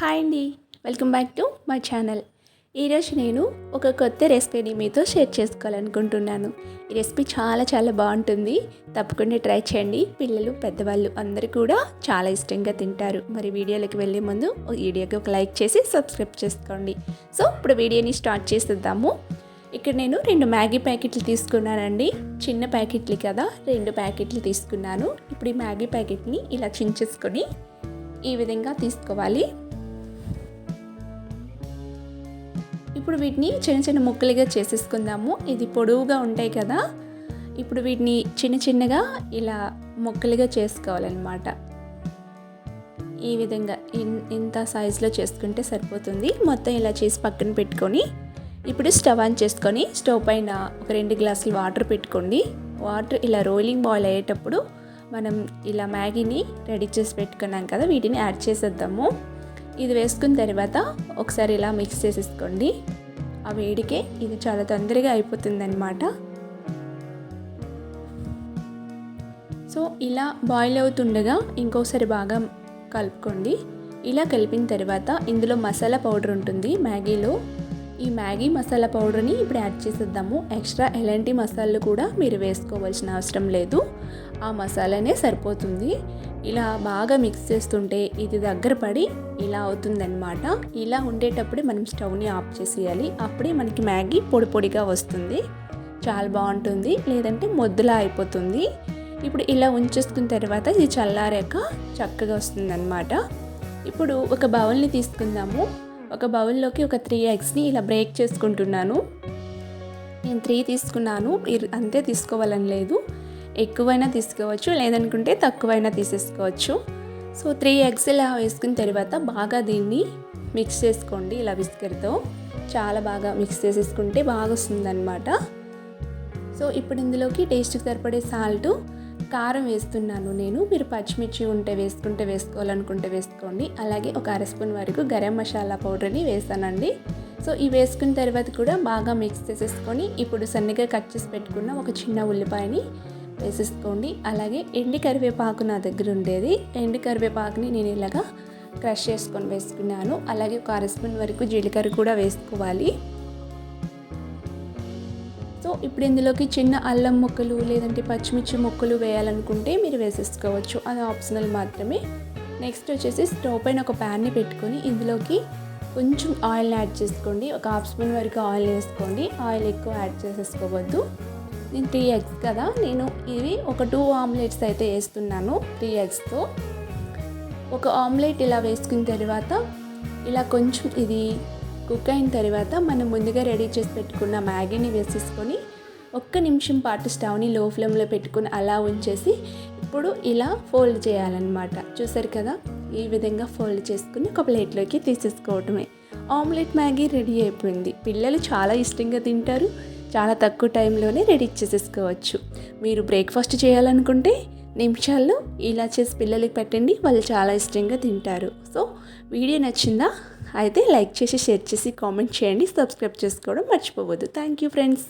Hi అండి. Welcome back to my channel. ఈరోజు నేను ఒక కొత్త రెసిపీని మీతో షేర్ చేసుకోవాలనుకుంటున్నాను. ఈ రెసిపీ చాలా చాలా బాగుంటుంది. తప్పకుండా ట్రై చేయండి. పిల్లలు పెద్దవాళ్ళు అందరూ కూడా చాలా ఇష్టంగా తింటారు. మరి వీడియోలోకి వెళ్ళే ముందు వీడియోకి ఒక లైక్ చేసి సబ్స్క్రైబ్ చేసుకోండి. సో ఇప్పుడు వీడియోని స్టార్ట్ చేసేద్దాము. ఇక్కడ నేను రెండు మ్యాగీ ప్యాకెట్లు తీసుకున్నానండి. చిన్న ప్యాకెట్లు కదా రెండు ప్యాకెట్లు తీసుకున్నాను. ఇప్పుడు ఈ మ్యాగీ ప్యాకెట్ని ఇలా చించేసుకొని ఈ విధంగా తీసుకోవాలి. ఇప్పుడు వీటిని చిన్న చిన్న ముక్కలుగా చేసేసుకుందాము. ఇది పొడవుగా ఉంటాయి కదా. ఇప్పుడు వీటిని చిన్న చిన్నగా ఇలా ముక్కలుగా చేసుకోవాలన్నమాట. ఈ విధంగా ఇంత సైజులో చేసుకుంటే సరిపోతుంది. మొత్తం ఇలా చేసి పక్కన పెట్టుకొని ఇప్పుడు స్టవ్ ఆన్ చేసుకొని స్టవ్ పైన ఒక రెండు గ్లాసులు వాటర్ పెట్టుకోండి. వాటర్ ఇలా రోలింగ్ బాయిల్ అయ్యేటప్పుడు మనం ఇలా మ్యాగీని రెడీ చేసి పెట్టుకున్నాం కదా వీటిని యాడ్ చేసేద్దాము. ఇది వేసుకున్న తర్వాత ఒకసారి ఇలా మిక్స్ చేసేసుకోండి. ఆ వేడికే ఇది చాలా తొందరగా అయిపోతుందన్నమాట. సో ఇలా బాయిల్ అవుతుండగా ఇంకోసారి బాగా కలుపుకోండి. ఇలా కలిపిన తర్వాత ఇందులో మసాలా పౌడర్ ఉంటుంది మ్యాగీలో. ఈ మ్యాగీ మసాలా పౌడర్ని ఇప్పుడు యాడ్ చేసేద్దాము. ఎక్స్ట్రా ఎలాంటి మసాలాలు కూడా మీరు వేసుకోవాల్సిన అవసరం లేదు. ఆ మసాలానే సరిపోతుంది. ఇలా బాగా మిక్స్ చేస్తుంటే ఇది దగ్గర పడి ఇలా అవుతుందన్నమాట. ఇలా ఉండేటప్పుడే మనం స్టవ్ని ఆఫ్ చేసేయాలి. అప్పుడే మనకి మ్యాగీ పొడి పొడిగా వస్తుంది. చాలా బాగుంటుంది. లేదంటే మొద్దులా అయిపోతుంది. ఇప్పుడు ఇలా ఉంచేసుకున్న తర్వాత ఇది చల్లారాక చక్కగా వస్తుందన్నమాట. ఇప్పుడు ఒక బౌల్ని తీసుకుందాము. ఒక బౌల్లోకి ఒక త్రీ ఎగ్స్ని ఇలా బ్రేక్ చేసుకుంటున్నాను. నేను త్రీ తీసుకున్నాను. అంతే తీసుకోవాలని లేదు. ఎక్కువైనా తీసుకోవచ్చు. లేదనుకుంటే తక్కువైనా తీసేసుకోవచ్చు. సో త్రీ ఎగ్స్ ఇలా వేసుకున్న తర్వాత బాగా దీన్ని మిక్స్ చేసుకోండి ఇలా బిస్కెట్తో చాలా బాగా మిక్స్ చేసేసుకుంటే బాగా వస్తుందన్నమాట సో ఇప్పుడు ఇందులోకి టేస్ట్కి సరిపడే సాల్ట్ కారం వేస్తున్నాను నేను. మీరు పచ్చిమిర్చి ఉంటే వేసుకుంటే వేసుకోవాలనుకుంటే వేసుకోండి. అలాగే ఒక అర స్పూన్ వరకు గరం మసాలా పౌడర్ని వేసానండి. సో ఇవి వేసుకున్న తర్వాత కూడా బాగా మిక్స్ చేసేసుకొని ఇప్పుడు సన్నగా కట్ చేసి పెట్టుకున్న ఒక చిన్న ఉల్లిపాయని వేసేసుకోండి. అలాగే ఎండి కరివేపాకు నా దగ్గర ఉండేది. ఎండి కరివేపాకుని నేను ఇలాగా క్రష్ చేసుకొని వేసుకున్నాను. అలాగే ఒక అర స్పూన్ వరకు జీలకర్ర కూడా వేసుకోవాలి. సో ఇప్పుడు ఇందులోకి చిన్న అల్లం ముక్కలు లేదంటే పచ్చిమిర్చి ముక్కలు వేయాలనుకుంటే మీరు వేసేసుకోవచ్చు. అది ఆప్షనల్ మాత్రమే. నెక్స్ట్ వచ్చేసి స్టవ్ పైన ఒక ప్యాన్ని పెట్టుకొని ఇందులోకి కొంచెం ఆయిల్ యాడ్ చేసుకోండి. ఒక హాఫ్ స్పూన్ వరకు ఆయిల్ వేసుకోండి. ఆయిల్ ఎక్కువ యాడ్ చేసేసుకోవద్దు. నేను త్రీ ఎగ్స్ కదా నేను ఇవి ఒక టూ ఆమ్లెట్స్ అయితే వేస్తున్నాను త్రీ ఎగ్స్తో ఒక ఆమ్లెట్ ఇలా వేసుకున్న తర్వాత ఇలా కొంచెం ఇది కుక్ అయిన తర్వాత మనం ముందుగా రెడీ చేసి పెట్టుకున్న మ్యాగీని వేసేసుకొని ఒక్క నిమిషం పాటు స్టవ్ని లో ఫ్లేమ్లో పెట్టుకుని అలా ఉంచేసి ఇప్పుడు ఇలా ఫోల్డ్ చేయాలన్నమాట. చూసారు కదా ఈ విధంగా ఫోల్డ్ చేసుకుని ఒక ప్లేట్లోకి తీసేసుకోవటమే. ఆమ్లెట్ మ్యాగీ రెడీ అయిపోయింది. పిల్లలు చాలా ఇష్టంగా తింటారు. చాలా తక్కువ టైంలోనే రెడీ చేసేసుకోవచ్చు. మీరు బ్రేక్ఫాస్ట్ చేయాలనుకుంటే నిమిషాల్లో ఇలా చేసి పిల్లలకి పెట్టండి వాళ్ళు చాలా ఇష్టంగా తింటారు. సో వీడియో నచ్చిందా? అయితే లైక్ చేసి షేర్ చేసి కామెంట్ చేయండి. సబ్స్క్రైబ్ చేసుకోవడం మర్చిపోవద్దు. Thank you friends.